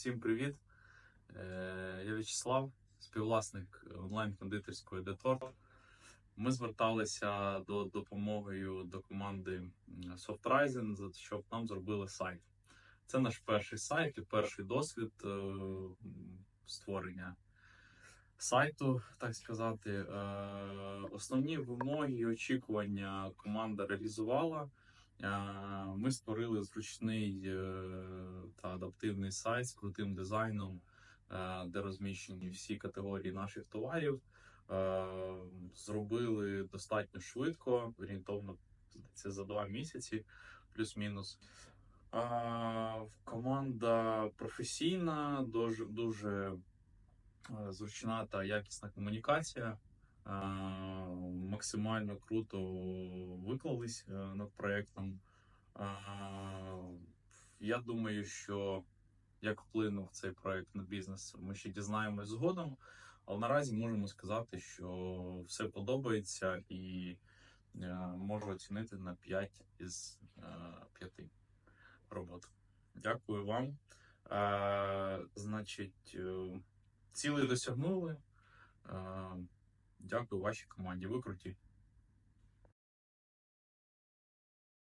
Всім привіт! Е, Я В'ячеслав, співвласник онлайн-кондитерської Деторт. Ми зверталися до допомогою до команди SoftRising, щоб нам зробили сайт. Це наш перший сайт і перший досвід е, створення сайту, так сказати. Е, Основні вимоги і очікування команда реалізувала. Ми створили зручний та адаптивний сайт з крутим дизайном, е, де розміщені всі категорії наших товарів. Е, Зробили достатньо швидко, орієнтовно це за два місяці, плюс-мінус. Команда професійна, дуже, дуже е, зручна та якісна комунікація. Максимально круто виклались над проєктом. Е, Я думаю, що як вплинув цей проєкт на бізнес, ми ще дізнаємось згодом. Але наразі можемо сказати, що все подобається і е, можу оцінити на 5 із е, 5 робот. Дякую вам. Е, Значить, е, цілий досягнули. Е, Дякую вашій команді. Ви круті.